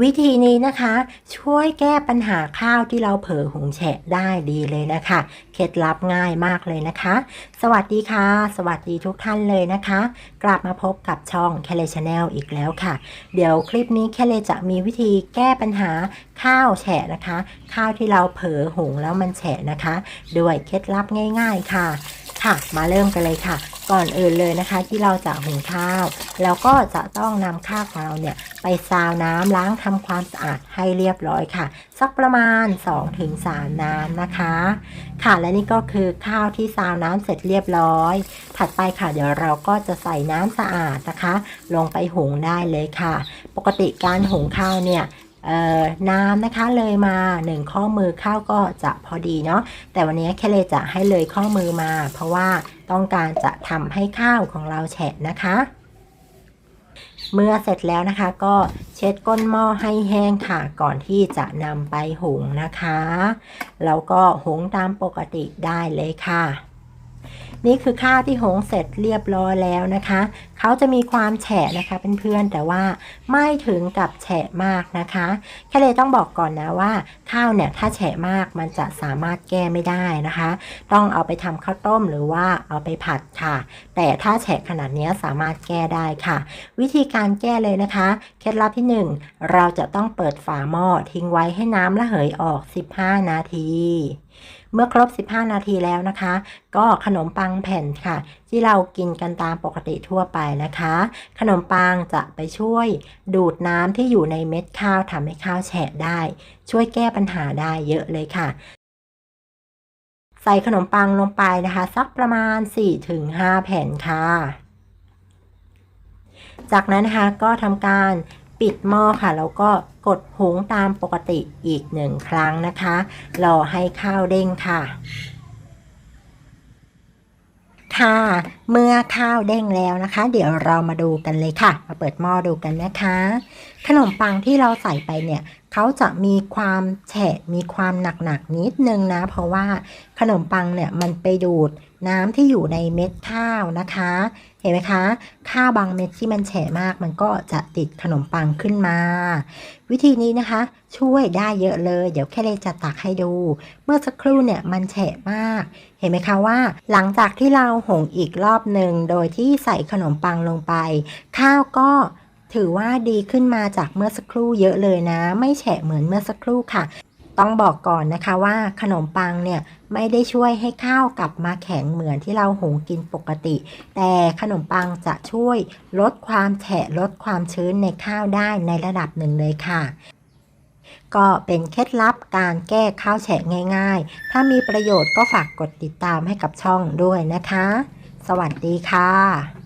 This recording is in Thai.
วิธีนี้นะคะ ช่วยแก้ปัญหาข้าวที่เราเผลอหุงแฉะได้ดีเลยนะคะ เคล็ดลับง่ายมากเลยนะคะ สวัสดีค่ะ สวัสดีทุกท่านเลยนะคะ กลับมาพบกับช่อง k e l ช Channel อีกแล้วค่ะ เดี๋ยวคลิปนี้แคลเลจะมีวิธีแก้ปัญหาข้าวแฉะนะคะ ข้าวที่เราเผลอหุงแล้วมันแฉะนะคะ ด้วยเคล็ดลับง่าย ๆค่ะค่ะ มาเริ่มกันเลยค่ะ ก่อนอื่นเลยนะคะ ที่เราจะหุงข้าวเราก็จะต้องนำข้าวของเราเนี่ยไปซาวน้ำล้างทำความสะอาดให้เรียบร้อยค่ะ สักประมาณ 2-3 น้ำนะคะ ค่ะและนี่ก็คือข้าวที่ซาวน้ำเสร็จเรียบร้อย ถัดไปค่ะเดี๋ยวเราก็จะใส่น้ำสะอาดนะคะ ลงไปหุงได้เลยค่ะ ปกติการหุงข้าวเนี่ย น้ำนะคะเลยมา 1 ข้อมือข้าวก็จะพอดีเนาะแต่วันนี้แค่เลยจะให้เลยข้อมือมา เพราะว่าต้องการจะทำให้ข้าวของเราแฉะนะคะ เมื่อเสร็จแล้วนะคะ ก็เช็ดก้นหม้อให้แห้งค่ะก่อนที่จะนำไปหุงนะคะ แล้วก็หุงตามปกติได้เลยค่ะ นี่คือข้าวที่หุงเสร็จเรียบร้อยแล้วนะคะ เขาจะมีความแฉะนะคะเพื่อนๆแต่ว่าไม่ถึงกับแฉะมากนะคะแค่เลยต้องบอกก่อนนะว่าข้าวเนี่ยถ้าแฉะมากมันจะสามารถแก้ไม่ได้นะคะ ต้องเอาไปทำข้าวต้มหรือว่าเอาไปผัดค่ะ แต่ถ้าแฉะขนาดนี้สามารถแก้ได้ค่ะ วิธีการแก้เลยนะคะ เคล็ดลับที่ 1 เราจะต้องเปิดฝาหม้อทิ้งไว้ให้น้ำระเหยออก 15 นาที เมื่อครบ 15 นาทีแล้วนะคะ ก็ขนมปังแผ่นค่ะ ที่เรากินกันตามปกติทั่วไปนะคะ ขนมปังจะไปช่วยดูดน้ำที่อยู่ในเม็ดข้าวทำให้ข้าวแฉะได้ ช่วยแก้ปัญหาได้เยอะเลยค่ะใส่ขนมปังลงไปนะคะ สักประมาณ 4-5 แผ่นค่ะ จากนั้นนะคะก็ทำการ ปิดหม้อค่ะ แล้วก็กดหุงตามปกติอีกหนึ่งครั้งนะคะ รอให้ข้าวเด้งค่ะค่ะ เมื่อข้าวเด้งแล้วนะคะ เดี๋ยวเรามาดูกันเลยค่ะ มาเปิดหม้อดูกันนะคะ ขนมปังที่เราใส่ไปเนี่ยเขาจะมีความแฉะมีความหนักๆนิดนึงนะ เพราะว่าขนมปังเนี่ยมันไปดูดน้ำที่อยู่ในเม็ดข้าวนะคะ เห็นไหมคะ ข้าวบางเม็ดที่มันแฉะมาก มันก็จะติดขนมปังขึ้นมา วิธีนี้นะคะ ช่วยได้เยอะเลย เดี๋ยวแค่เลยจะตักให้ดู เมื่อสักครู่เนี่ยมันแฉะมาก เห็นไหมคะว่า หลังจากที่เราหงอีกรอบหนึ่งโดยที่ใส่ขนมปังลงไป ข้าวก็ ถือว่าดีขึ้นมาจากเมื่อสักครู่เยอะเลยนะ ไม่แฉะเหมือนเมื่อสักครู่ค่ะ ต้องบอกก่อนนะคะว่าขนมปังเนี่ยไม่ได้ช่วยให้ข้าวกลับมาแข็งเหมือนที่เราหุงกินปกติ แต่ขนมปังจะช่วยลดความแฉะลดความชื้นในข้าวได้ในระดับหนึ่งเลยค่ะก็เป็นเคล็ดลับการแก้ข้าวแฉะง่าย ๆ ถ้ามีประโยชน์ก็ฝากกดติดตามให้กับช่องด้วยนะคะ สวัสดีค่ะ